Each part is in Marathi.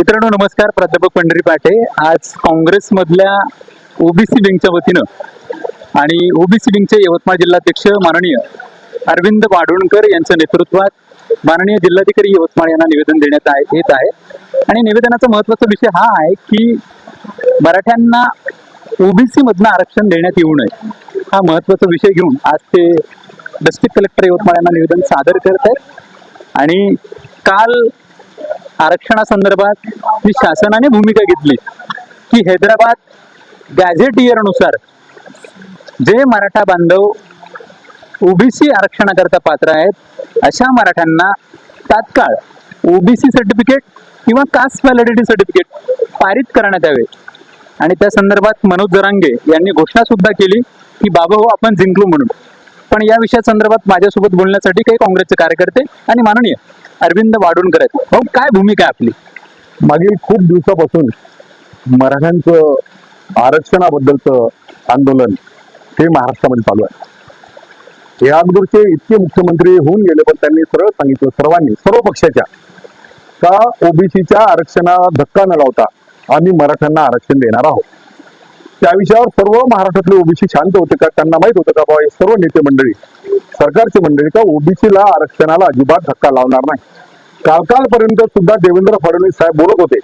मित्रांनो नमस्कार. प्राध्यापक पंढरी पाटे. आज काँग्रेसमधल्या ओबीसी विंगच्या वतीनं आणि ओबीसी विंगचे यवतमाळ जिल्हाध्यक्ष माननीय अरविंद वाडोणकर यांच्या नेतृत्वात माननीय जिल्हाधिकारी यवतमाळ यांना निवेदन देण्यात आहे येत आहे. आणि निवेदनाचा महत्त्वाचा विषय हा आहे की मराठ्यांना ओबीसी मधनं आरक्षण देण्यात येऊ नये हा महत्त्वाचा विषय घेऊन आज ते डिस्ट्रिक्ट कलेक्टर यवतमाळ यांना निवेदन सादर करत आहेत. आणि काल आरक्षणासंदर्भात जी शासनाने भूमिका घेतली की हैदराबाद गॅझेटियरनुसार जे मराठा बांधव ओबीसी आरक्षणाकरता पात्र आहेत अशा मराठ्यांना तात्काळ ओबीसी सर्टिफिकेट किंवा कास्ट व्हॅलिडिटी सर्टिफिकेट पारित करण्यात यावे. आणि त्या संदर्भात मनोज जरांगे यांनी घोषणा सुद्धा केली की बाबा हो आपण जिंकलो म्हणून. पण या विषया संदर्भात माझ्यासोबत बोलण्यासाठी काही काँग्रेसचे कार्यकर्ते आणि माननीय अरविंद वाडूणकर आहेत. भाऊ काय भूमिका आहे आपली? मागील खूप दिवसापासून मराठ्यांचं आरक्षणाबद्दलचं आंदोलन हे महाराष्ट्रामध्ये चालू आहे. या अगोदरचे इतके मुख्यमंत्री होऊन गेले पण त्यांनी सरळ सांगितलं सर्वांनी सर्व पक्षाच्या का ओबीसीच्या आरक्षणाला धक्का न लावता आम्ही मराठ्यांना आरक्षण देणार आहोत? त्या विषयावर सर्व महाराष्ट्रातले ओबीसी शांत होते. का त्यांना माहीत होतं का बाबा हे सर्व नेते मंडळी सरकारची मंडळी का ओबीसीला आरक्षणाला अजिबात धक्का लावणार नाही. काल कालपर्यंत सुद्धा देवेंद्र फडणवीस साहेब बोलत होते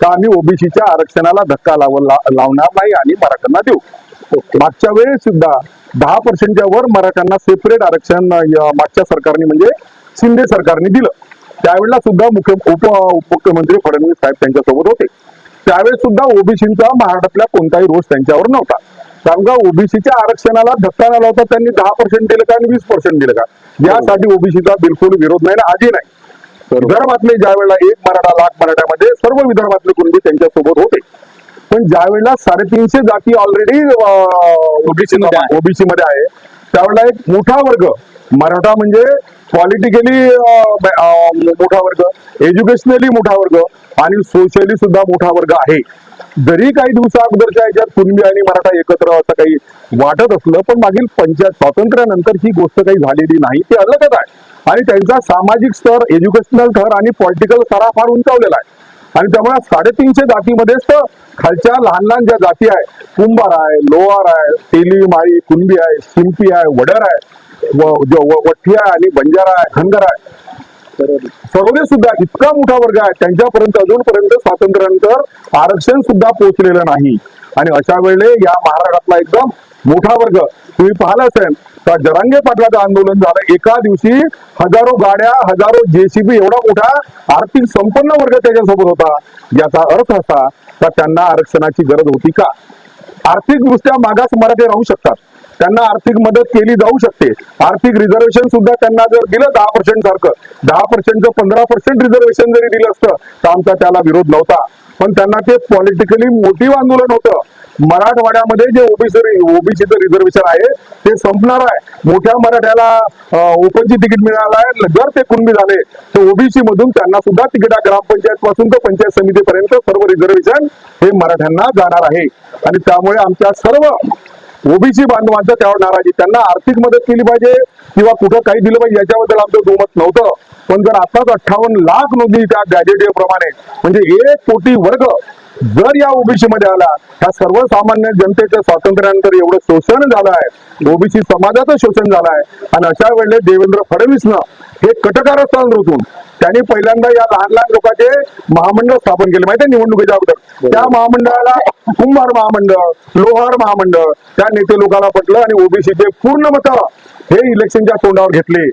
का आम्ही ओबीसीच्या आरक्षणाला धक्का लाव लावणार नाही आणि मराठ्यांना देऊ. मागच्या वेळेस सुद्धा दहा पर्सेंटच्या वर मराठ्यांना सेपरेट आरक्षण मागच्या सरकारने म्हणजे शिंदे सरकारने दिलं. त्यावेळेला सुद्धा मुख्य उप उपमुख्यमंत्री फडणवीस साहेब त्यांच्यासोबत होते. त्यावेळेस सुद्धा ओबीसीचा महाराष्ट्रातल्या कोणताही रोष त्यांच्यावर नव्हता. कारण का ओबीसीच्या आरक्षणाला धक्का न लावता त्यांनी दहा पर्सेंट दिलं का आणि वीस पर्सेंट दिलं का? यासाठी ओबीसीचा बिलकुल विरोध नाही ना आजही नाही. विदर्भातले ज्या वेळेला एक मराठा लाख मराठ्यामध्ये सर्व विदर्भातले कुणबी त्यांच्यासोबत होते. पण ज्या वेळेला साडेतीनशे जाती ऑलरेडी ओबीसी. ओबीसी मध्ये आहे. त्यावेळेला एक मोठा वर्ग मराठा म्हणजे पॉलिटिकली मोठा वर्ग एज्युकेशनली मोठा वर्ग आणि सोशली सुद्धा मोठा वर्ग आहे. जरी काही दिवसा अगोदरच्या याच्यात कुणबी आणि मराठा एकत्र असं काही वाटत असलं पण मागील पंचायत स्वातंत्र्यानंतर ही गोष्ट काही झालेली नाही. ते अलगच आहे. आणि त्यांचा सामाजिक स्तर एज्युकेशनल स्तर आणि पॉलिटिकल स्तर हा फार उंचावलेला आहे. आणि त्यामुळे साडेतीनशे जातीमध्येच तर खालच्या लहान लहान ज्या जाती आहे कुंभार आहे लोहार आहे तेली माळी कुणबी आहे शिंपी आहे वडर आहे वठी वठ्ठी आहे आणि बंजारा आहे खंदर आहे. सर्वदे सुद्धा इतका मोठा वर्ग आहे त्यांच्यापर्यंत अजूनपर्यंत स्वातंत्र्यानंतर आरक्षण सुद्धा पोहोचलेलं नाही. आणि अशा वेळेला या महाराष्ट्रातला एकदम मोठा वर्ग. तुम्ही पाहिला असेल का जरांगे पाटलाचं आंदोलन झालं. एका दिवशी हजारो गाड्या हजारो जेसीबी एवढा मोठा आर्थिक संपन्न वर्ग त्याच्यासोबत होता. याचा अर्थ असा का त्यांना आरक्षणाची गरज होती का? आर्थिकदृष्ट्या मागास मराठे राहू शकतात. त्यांना आर्थिक मदत केली जाऊ शकते. आर्थिक रिझर्वेशन सुद्धा त्यांना जर दिलं दहा पर्सेंट सारखं दहा पर्सेंटचं पंधरा पर्सेंट रिझर्वेशन जरी दिलं असतं तर आमचा त्याला विरोध नव्हता. पण त्यांना ते पॉलिटिकली मोटिव्ह आंदोलन होतं. मराठवाड्यामध्ये जे ओबीसी ओबीसीचं रिझर्वेशन आहे ते संपणार आहे. मोठ्या मराठ्याला ओपनची तिकीट मिळालं आहे जर ते कुणबी झाले तर ओबीसी मधून त्यांना सुद्धा तिकीट ग्रामपंचायत पासून तर पंचायत समितीपर्यंत सर्व रिझर्वेशन हे मराठ्यांना जाणार आहे. आणि त्यामुळे आमच्या सर्व ओबीसी बांधवांचं त्यावर नाराजी. त्यांना आर्थिक मदत केली पाहिजे किंवा कुठं काही दिलं पाहिजे याच्याबद्दल आमचं दुमत नव्हतं. पण जर आताच अठ्ठावन्न लाख नोंदी त्या गॅजेट प्रमाणे म्हणजे एक कोटी वर्ग जर या ओबीसी मध्ये आला ह्या सर्वसामान्य जनतेच्या स्वातंत्र्यानंतर एवढं शोषण झालं आहे ओबीसी समाजाचं शोषण झालं आहे आणि अशा वेळेला देवेंद्र फडणवीसनं हे कटकारस्थान रोखून त्यांनी पहिल्यांदा या लहान लहान लोकांचे महामंडळ स्थापन केले. माहिती निवडणुकीच्या अगोदर? त्या महामंडळाला कुंभार महामंडळ लोहार महामंडळ त्या नेते लोकांना पटलं आणि ओबीसीचे पूर्ण मत हे इलेक्शनच्या तोंडावर घेतले.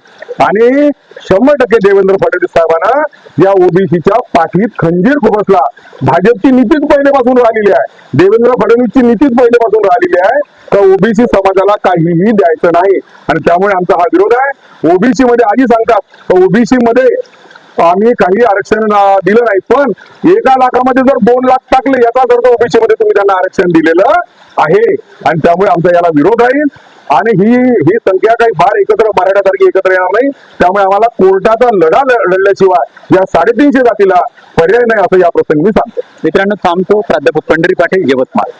आणि शंभर टक्के देवेंद्र फडणवीस साहेबांना या ओबीसीच्या पाठीत खंजीर खुपसला. भाजपची नीतीच पहिल्यापासून राहिलेली आहे. देवेंद्र फडणवीसची नीतीच पहिल्यापासून राहिलेली आहे. तर ओबीसी समाजाला काहीही द्यायचं नाही. आणि त्यामुळे आमचा हा विरोध आहे. ओबीसी मध्ये आधी सांगतात ओबीसी मध्ये आम्ही काही आरक्षण दिलं नाही. पण एका लाखामध्ये जर दोन लाख टाकले याचा अर्थ ओबीसी मध्ये तुम्ही त्यांना आरक्षण दिलेलं आहे. आणि त्यामुळे आमचा याला विरोध राहील. आणि ही ही संख्या काही फार एकत्र मराठ्यासारखी एकत्र येणार नाही. त्यामुळे आम्हाला कोर्टाचा लढा लढल्याशिवाय या साडेतीनशे जातीला पर्याय नाही असं या प्रसंगी मी सांगतो. मित्रांनो थांबतो. प्राध्यापक पंढरी पाटील यवतमाळ.